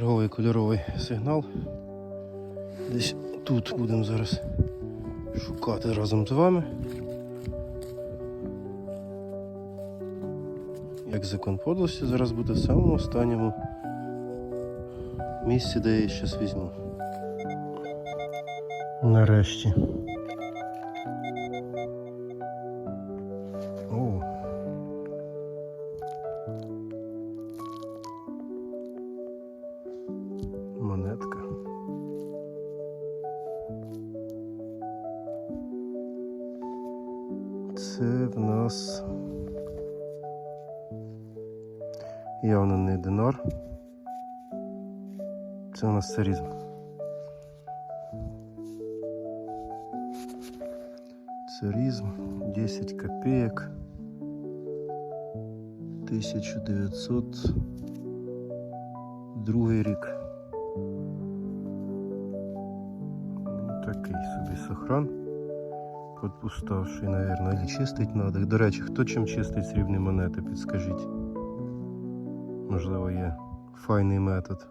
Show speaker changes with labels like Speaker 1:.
Speaker 1: Черговий кольоровий сигнал. Десь тут будемо зараз шукати разом з вами. Як закон подлості зараз буде в самому останньому місці, де я її візьму. Нарешті. О. Монетка. Це в нас явно не динар. Це у нас царізм. Царизм 10 копеек 1902 рік. Такий собі сохран. Подпуставший, наверное, і чистить надо. До речі, хто чим чистить срібні монети, підскажіть. Можливо, є файний метод.